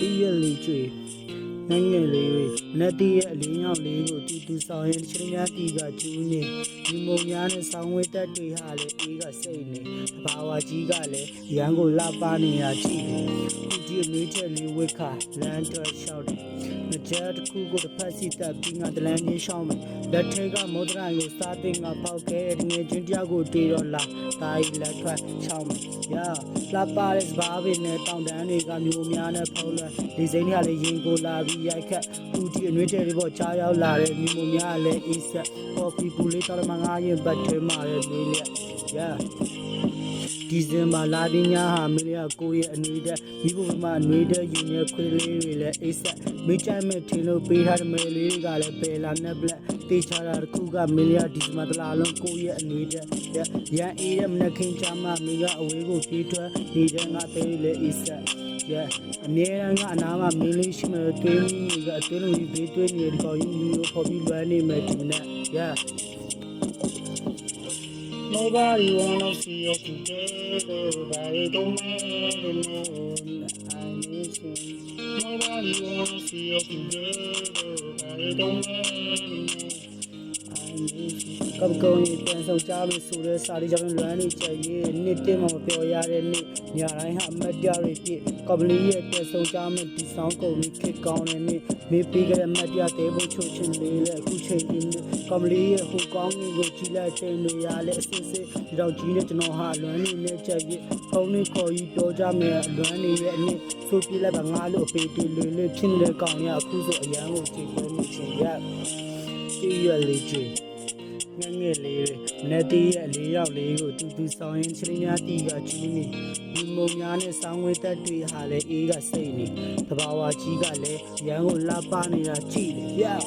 Really tree. ငငယ်လေးတွေနတ်တီးရဲ့အလင်းရောက်လေးကိုတူတူဆောင်ရင်ချင်းများတီကကျူးနေဒီမုံများနဲ့ဆောင်းဝဲတက်တွေဟာလည်းအေးကစိတ်နေတဘာဝကြီးကလည်းရန်ကိုလှပနေတာကြည့်တယ်ခုဒီအမေးချက်လေးဝက်ခလမ်းတော့လျှောက်တယ်မကြတစ်ခုကိုတစ်ဖက်စီတက်ပြီးငါတလန်းချင်းရှောင်းမယ်လက်ထဲကမောဒရိုင်ကိုစားသိငါပေါက်ခဲတဲ့ငယ်ချင်းတယောက်ကိုတွေ့တော့လာတာကြီးလက်ထွက်ရှောင်းမယ်ရာလှပတဲ့စပါးပင်နဲ့တောင်တန်းတွေကမျိုးများနဲ့ဖုံးလွှမ်းဒီစိမ့်တွေကလည်းရင်ကိုလာပြီးရိုက်ခတ်ခုဒီအနှွေးတဲ့တွေပေါ်ကြားရောက်လာတဲ့မျိုးများလည်းအေးဆက်ကော်ဖီပူလေးတော်မှငါရင်ဘတ်ထဲမှာလည်းနေလက်ရာ ဒီဇင်ဘာလာပညာဟာမင်းရကိုရဲ့အနေနဲ့မိဖို့မှအနှွေးတဲ့ယူနေခွေးလေးတွေလည်းအိတ်ဆက်မိချိုင်မဲ့ထင်လို့ပေးထားတဲ့မယ်လေးတွေကလည်းပယ်လာနဲ့ပလက်တေးချတာတစ်ခုကမင်းရဒီဇင်ဘာတလားလုံးကိုရဲ့အနှွေးတဲ့ရန်အေးတဲ့မနက်ခင်းချမှမင်းကအဝေးကိုပြေးထွက်နေတဲ့ငါသေးလည်းအိတ်ဆက်ရအမြဲတမ်းကအနာမှာမင်းလေးရှိမှတွေးမိကအတွေးလုံးကြီးဘေးတွေးနေတဲ့ကောင်ယူယူပေါ်ပြီးလွမ်းနေမယ်ဒီနဲ့ yeah Nobody wanna see us together, nobody don't matter, no, I miss you. Nobody wanna see us together, nobody don't matter, no. ကပ်ကုန်းရင်ပြန်ဆောင်ကြလို့ဆိုတဲ့စာရီကြောင့်လွမ်းနေကြရဲ့နှစ်တင်းမှမပြောရတဲ့နေ့ညတိုင်းဟာအမတ်တရတွေပြည့်ကပလီရဲ့ပြန်ဆောင်ကြမဲ့ဒီဆောင်ကုန်ကြီးခစ်ကောင်းတဲ့နေ့မေးပေးကြတဲ့မတ်တရတဲဖို့ချိုးချင်လေးလေအခုချိန်ဒီကပလီရဲ့ဟိုကောင်းကြီးကိုကြည်လိုက်ချိန်တွေရလဲအစစ်စစ်ဒီတော့ကြီးနဲ့ကျွန်တော်ဟာလွမ်းနေနဲ့ကြရဲ့ဖုန်းနဲ့ခေါ်ယူပြောကြမယ်အလွမ်းနေရဲ့အနည်းဆိုပြလိုက်ပါငါလို့အပေတူလေးလေးဖြစ်နေတဲ့ကောင်ရအခုဆိုအရန်ကိုကြည်ပြောနေချင်ရကြည်ရလေးကြည် ငငယ်လေးတွေနတ်တီးရဲ့လေးယောက်လေးကိုတူတူဆောင်ရင်ချင်းများတီးကကျူးနေဒီမုံများနဲ့ဆောင်းဝဲတက်တွေဟာလည်းအေးကစိတ်နေတဘာဝကြီးကလည်းရန်ကိုလှပနေတာကြည့်တယ် yeah